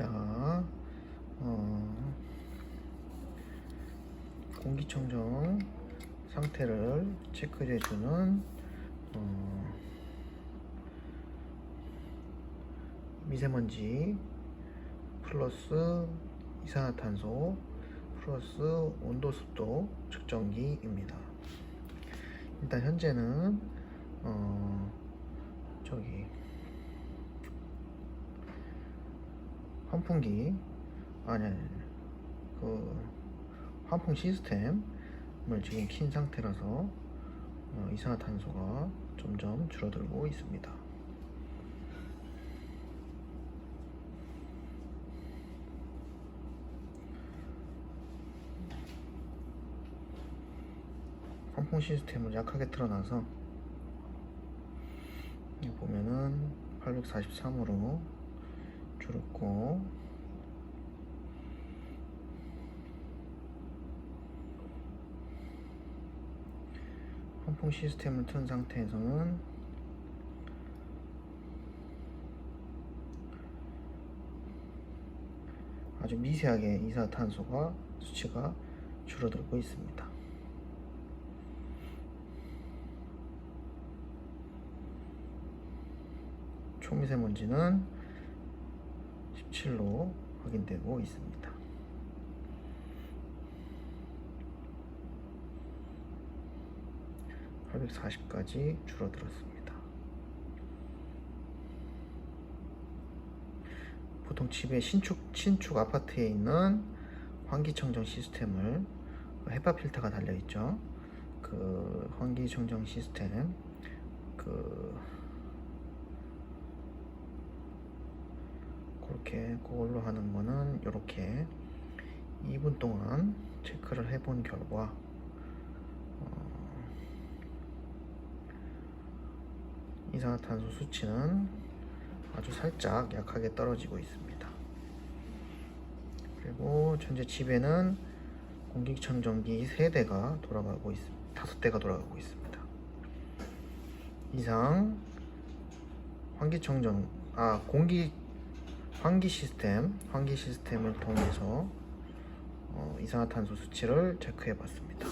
자, 어, 공기청정 상태를 체크해주는 어, 미세먼지 플러스 이산화탄소 플러스 온도 습도 측정기입니다. 일단 현재는 어, 저기 환풍기 아니 아니. 그 환풍 시스템을 지금 킨 상태라서 어, 이산화탄소가 점점 줄어들고 있습니다. 환풍 시스템을 약하게 틀어놔서 보면은 843으로 줄었고 환풍 시스템을 튼 상태에서는 아주 미세하게 이산화탄소가 수치가 줄어들고 있습니다. 초미세먼지는 17로 확인되고 있습니다. (840까지) 줄어들었습니다. 보통 집에 신축 신축 아파트에 있는 환기청정 시스템을 헤파 필터가 달려 있죠. 그 환기청정 시스템 그 그렇게 그걸로 하는 거는 이렇게 2분 동안 체크를 해본 결과 어, 이산화탄소 수치는 아주 살짝 약하게 떨어지고 있습니다. 그리고 현재 집에는 공기청정기 3대가 돌아가고 있습니다. 5대가 돌아가고 있습니다. 이상 환기청정 아 공기 환기 시스템 환기 시스템을 통해서 어, 이산화탄소 수치를 체크해 봤습니다.